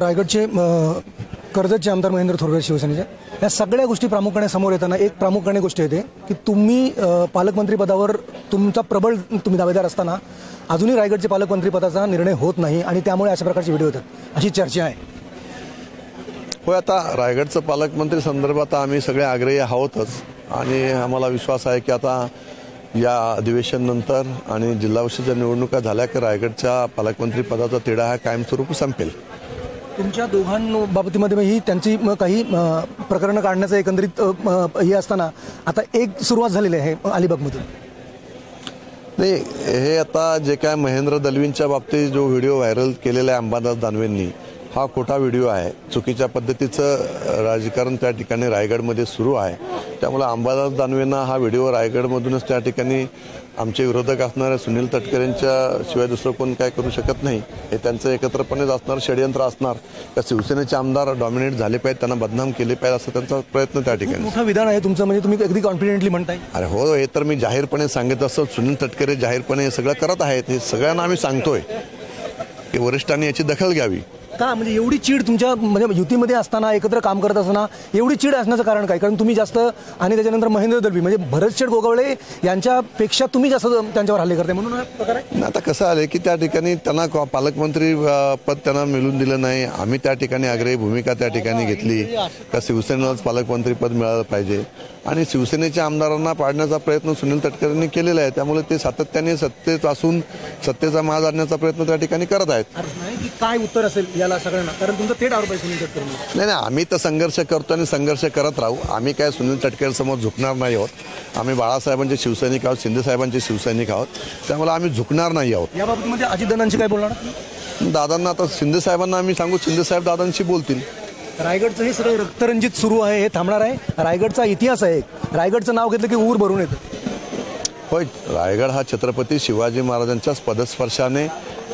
रायगडचे कर्जतचे आमदार महेंद्र थोरवे शिवसेनेचे. या सगळ्या गोष्टी प्रामुख्याने समोर येताना एक प्रामुख्याने गोष्ट येते की तुम्ही पालकमंत्री पालकमंत्रीपदावर तुमचा प्रबळ तुम्ही दावेदार असताना अजूनही रायगडचे पालकमंत्रीपदाचा निर्णय होत नाही आणि त्यामुळे अशा प्रकारचे व्हिडिओ येतात. अशी चर्चा आहे. होय आता रायगडचं पालकमंत्री संदर्भात आम्ही सगळे आग्रही आहोतच आणि आम्हाला विश्वास आहे की आता या अधिवेशननंतर आणि जिल्हा परिषदेच्या निवडणुका झाल्या की रायगडच्या पालकमंत्री पदाचा तिढा हा कायमस्वरूपी संपेल. तुमच्या दोघांबाबतीमध्ये ही त्यांची काही प्रकरणं काढण्याचं एकंदरीत हे असताना आता एक सुरुवात झालेली आहे अलिबागमधून. नाही हे आता जे काय महेंद्र दलवींच्या बाबतीत जो व्हिडिओ व्हायरल केलेला आहे अंबादास दानवेंनी हा खोटा व्हिडिओ आहे. चुकीच्या पद्धतीचं राजकारण त्या ठिकाणी रायगडमध्ये सुरू आहे. त्यामुळे अंबादास दानवेंना हा व्हिडिओ रायगडमधूनच त्या ठिकाणी आमचे विरोधक असणाऱ्या सुनील तटकरेंच्या शिवाय दुसरं कोण काय करू शकत नाही हे त्यांचं एकत्रपणेच असणार षडयंत्र असणार. का शिवसेनेचे आमदार डॉमिनेट झाले पाहिजेत त्यांना बदनाम केले पाहिजे असा त्यांचा प्रयत्न त्या ठिकाणी. मोठं विधान आहे तुमचं म्हणजे तुम्ही अगदी कॉन्फिडेंटली म्हणताय. अरे हो हे तर मी जाहीरपणे सांगत असतो. सुनील तटकरे जाहीरपणे हे सगळं करत आहेत हे सगळ्यांना आम्ही सांगतोय. की वरिष्ठांनी याची दखल घ्यावी. का म्हणजे एवढी चीड तुमच्या म्हणजे युतीमध्ये असताना एकत्र काम करत असताना एवढी चीड असण्याचं कारण काय? कारण तुम्ही जास्त आणि त्याच्यानंतर महेंद्र दलवी म्हणजे भरत शेठ गोगावळे यांच्यापेक्षा तुम्ही जास्त त्यांच्यावर हल्ले करताय. म्हणून आता कसं आलं की त्या ठिकाणी त्यांना पालकमंत्री पद त्यांना मिळून दिलं नाही. आम्ही त्या ठिकाणी आग्रही भूमिका त्या ठिकाणी घेतली का शिवसेनेलाच पालकमंत्री पद मिळालं पाहिजे. आणि शिवसेनेच्या आमदारांना पाडण्याचा प्रयत्न सुनील तटकरेंनी केलेला आहे. त्यामुळे ते सातत्याने सत्तेत असून सत्तेचा माज आणण्याचा प्रयत्न त्या ठिकाणी करत आहेत. काय उत्तर असेल? याला सगळ्यांना. कारण तुमचं थेट आरोप आहे सुनील तटकरेंवर. नाही नाही आम्ही तर संघर्ष करतो आणि संघर्ष करत राहू. आम्ही काय सुनील तटकरे समोर झुकणार नाही आहोत. आम्ही बाळासाहेबांचे शिवसैनिक आहोत शिंदेसाहेबांचे शिवसैनिक आहोत. त्यामुळे आम्ही झुकणार नाही आहोत. या बाबतीमध्ये अजितदादांशी काय बोलणार? दादांना आता शिंदेसाहेबांना आम्ही सांगू शिंदेसाहेब दादांशी बोलतील. रायगडचं हे सगळं रक्तरंजित सुरू आहे हे थांबणार आहे. रायगडचा इतिहास आहे एक. रायगडचं नाव घेतलं की ऊर भरून येतं. होय रायगड हा छत्रपती शिवाजी महाराजांच्याच पदस्पर्शाने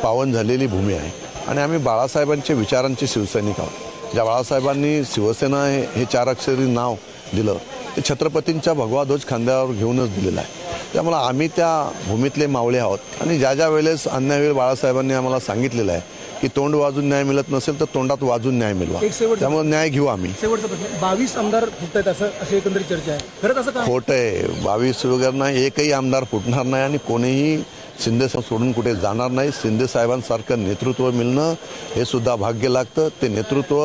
पावन झालेली भूमी आहे. आणि आम्ही बाळासाहेबांच्या विचारांचे शिवसैनिक आहोत. ज्या बाळासाहेबांनी शिवसेना हे चार अक्षरी नाव दिलं ते छत्रपतींच्या भगवा ध्वज खांद्यावर घेऊनच दिलेलं आहे. त्यामुळे आम्ही त्या भूमीतले मावळे आहोत. आणि ज्या ज्या वेळेस अन्य वेळ बाळासाहेबांनी आम्हाला सांगितलेलं आहे की तोंड वाजून न्याय मिळत नसेल तर तोंडात वाजून न्याय मिळवा. त्यामुळे न्याय घेऊ आम्ही. शेवटचा प्रश्न. बावीस आमदार फुटत असं अशी एकंदरीत चर्चा आहे. खरंच असं खोट आहे. बावीस वगैरे नाही एकही आमदार फुटणार नाही आणि कोणीही शिंदे सोडून कुठे जाणार नाही. शिंदे साहेबांसारखं नेतृत्व मिळणं हे सुद्धा भाग्य लागतं. ते नेतृत्व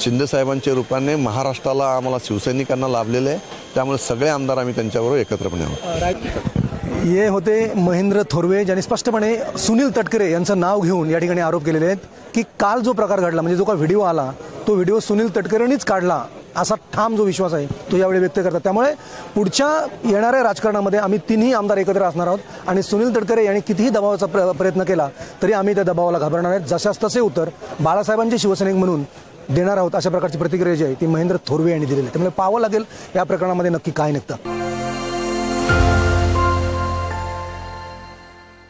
शिंदे साहेबांच्या रूपाने महाराष्ट्राला आम्हाला शिवसैनिकांना लाभलेलं आहे. त्यामुळे सगळे आमदार आम्ही त्यांच्याबरोबर एकत्रपणे आहोत. हे होते महेंद्र थोरवे ज्यांनी स्पष्टपणे सुनील तटकरे यांचं नाव घेऊन या ठिकाणी आरोप केलेले आहेत की काल जो प्रकार घडला म्हणजे जो का व्हिडिओ आला तो व्हिडिओ सुनील तटकरेंनीच काढला. असा ठाम जो विश्वास आहे तो यावेळी व्यक्त करतात. त्यामुळे पुढच्या येणाऱ्या राजकारणामध्ये आम्ही तिन्ही आमदार एकत्र असणार आहोत आणि सुनील तटकरे यांनी कितीही दबावाचा प्र प्रयत्न केला तरी आम्ही त्या दबावाला घाबरणार आहेत जशास तसे उत्तर बाळासाहेबांचे शिवसैनिक म्हणून देणार आहोत अशा प्रकारची प्रतिक्रिया जी आहे ती महेंद्र थोरवे यांनी दिलेली आहे. त्यामुळे पाहावं लागेल या प्रकरणामध्ये नक्की काय निघतं.